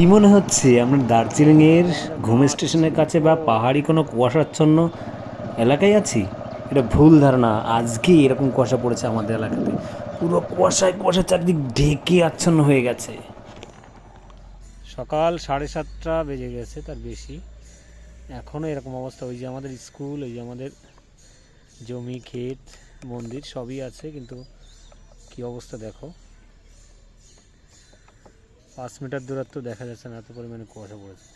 কি মনে হচ্ছে, আমরা দার্জিলিংয়ের ঘুম স্টেশনের কাছে বা পাহাড়ি কোনো কুয়াশাচ্ছন্ন এলাকায় আছি? এটা ভুল ধারণা, আজকেই এরকম কুয়াশা পড়েছে আমাদের এলাকাতে। পুরো কুয়াশায় কুয়াশা চারদিক ঢেকে আচ্ছন্ন হয়ে গেছে। সকাল সাড়ে সাতটা বেজে গেছে, তার বেশি। এখনও এরকম অবস্থা। ওই যে আমাদের স্কুল, ওই যে আমাদের জমি, ক্ষেত, মন্দির সবই আছে, কিন্তু কি অবস্থা দেখো। পাঁচ মিটার দূরত্ব দেখা যাচ্ছে না, এত পরিমাণে কুয়াশা পড়েছে।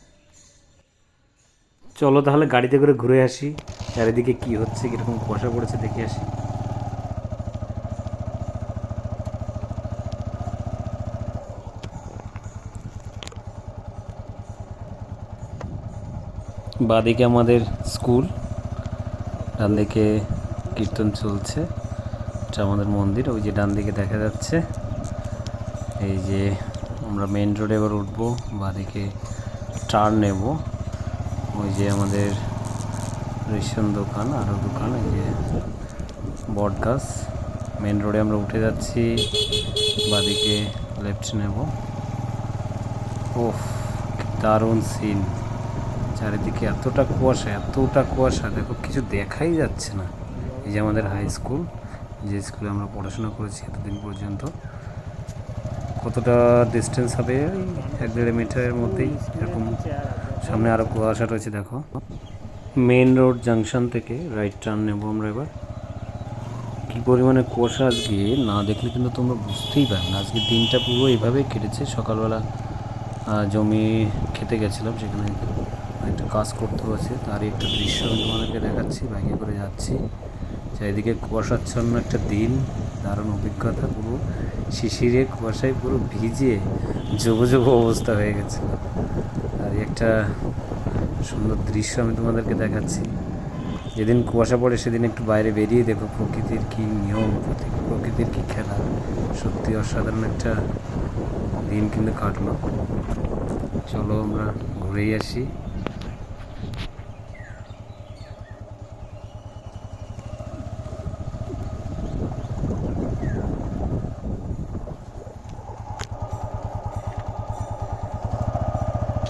চলো তাহলে গাড়িতে করে ঘুরে আসি, চারিদিকে কি হচ্ছে, কীরকম কুয়াশা পড়েছে দেখে আসি। বাদিকে আমাদের স্কুল ডান দিকে কীর্তন চলছে আমাদের মন্দির, ওই যে ডান দিকে দেখা যাচ্ছে, এই যে আমরা মেন রোডে এবার উঠবো, বাদিকে টার্ন নেব। ওই যে আমাদের রেশন দোকান আরও দোকান, এই যে বট গাছ। মেন রোডে আমরা উঠে যাচ্ছি, বাদিকে লেফট নেব। ওফ দারুণ সিন চারিদিকে এতটা কুয়াশা এতটা কুয়াশা, দেখো কিছু দেখাই যাচ্ছে না। এই যে আমাদের হাই স্কুল যে স্কুলে আমরা পড়াশোনা করেছি এতদিন পর্যন্ত। কতটা ডিস্টেন্স হবে? এক দেড় মিটারের মধ্যেই এরকম সামনে আরও কুয়াশা রয়েছে, দেখো। মেন রোড জাংশন থেকে রাইট টার্ন নেব আমরা এবার। কী পরিমাণে কুয়াশা আজকে, না দেখলে কিন্তু তোমরা বুঝতেই পারবে না। আজকে দিনটা পুরো এইভাবেই কেটেছে। সকালবেলা জমি খেতে গেছিলাম, সেখানে একটা কাজ করতে হয়েছে তারই একটা দৃশ্য আমি তোমাদেরকে দেখাচ্ছি, বাইকে করে যাচ্ছি। চারিদিকে কুয়াশাচ্ছন্ন একটা দিন। দারুণ অভিজ্ঞতা, পুরো শিশিরে কুয়াশায় পুরো ভিজে যুব যুব অবস্থা হয়ে গেছে। আর একটা সুন্দর দৃশ্য আমি তোমাদেরকে দেখাচ্ছি। যেদিন কুয়াশা পড়ে সেদিন একটু বাইরে বেরিয়ে দেখো প্রকৃতির কী নিয়ম, প্রকৃতির কী খেলা। সত্যি অসাধারণ একটা দিন কিন্তু কাটলো। চলো আমরা ঘুরেই আসি।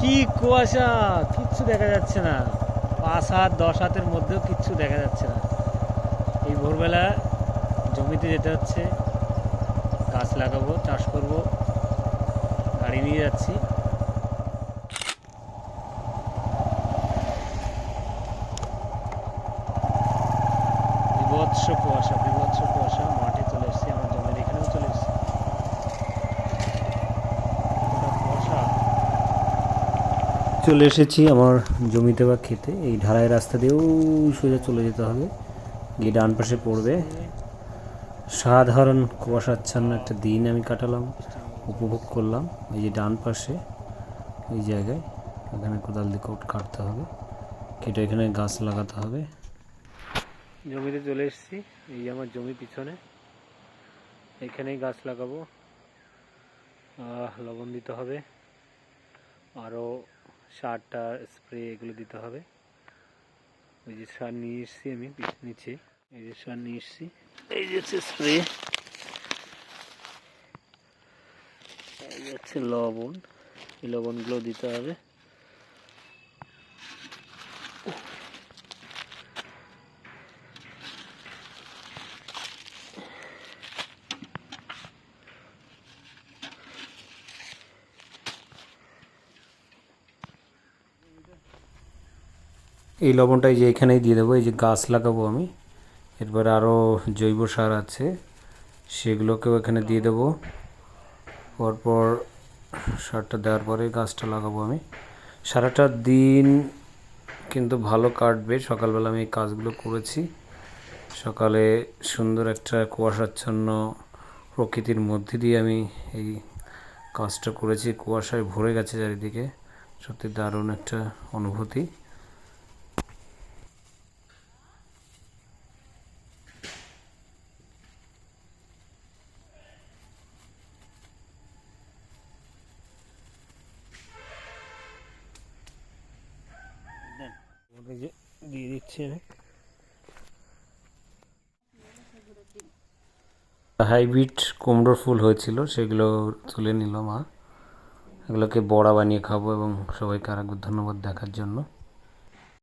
কি কুয়াশা? কিচ্ছু দেখা যাচ্ছে না। পাঁচ হাত, দশ হাতের মধ্যেও কিচ্ছু দেখা যাচ্ছে না। এই ভোরবেলা জমিতে যেতে হচ্ছে। গাছ লাগাবো, চাষ করব। গাড়ি নিয়ে যাচ্ছি। বিভৎস কুয়াশা বিভৎস কুয়াশা মাঠে চলে এসেছি আমার জমির এখানেও চলে এসেছি কতটা কুয়াশা চলে এসেছি আমার জমিতে বা খেতে এই ঢালাই রাস্তা দিয়েও সোজা চলে যেতে হবে। গিয়ে ডান পাশে পড়বে। সাধারণ কুয়াশাচ্ছন্ন একটা দিন আমি কাটালাম, উপভোগ করলাম। এই যে ডান পাশে, এই জায়গায়, এখানে কোদাল দিয়ে কোট কাটতে হবে। কেটে এখানে গাছ লাগাতে হবে। জমিতে চলে এসেছি। এই আমার জমি পিছনে। এখানেই গাছ লাগাবো। লবণ দিতে হবে। আরও সারটা স্প্রে এগুলো দিতে হবে। ওই যে সার নিয়ে এসেছি আমি নিচে। এই যে সার নিয়ে এসেছি। এই যে হচ্ছে স্প্রে। এই হচ্ছে লবণ। এই লবণগুলো দিতে হবে। এই লবণটা এই যে এখানেই দিয়ে দেবো, এই যে গাছ লাগাবো আমি। এরপরে আরও জৈব সার আছে, সেগুলোকেও এখানে দিয়ে দেবো। পরপর সারটা দেওয়ার পরে গাছটা লাগাবো আমি। সারাটা দিন কিন্তু ভালো কাটবে, সকালবেলা আমি এই কাজগুলো করেছি। সকালে সুন্দর একটা কুয়াশাচ্ছন্ন প্রকৃতির মধ্যে দিয়ে আমি এই কাজটা করেছি। কুয়াশায় ভরে গেছে চারিদিকে। সত্যি দারুণ একটা অনুভূতি। যে দিয়ে দিচ্ছি আমি। হাইব্রিড কুমড়োর ফুল হয়েছিল, সেগুলো তুলে নিল মা। এগুলোকে বড়া বানিয়ে খাব এবং সবাইকে আরেকবার ধন্যবাদ দেখার জন্য।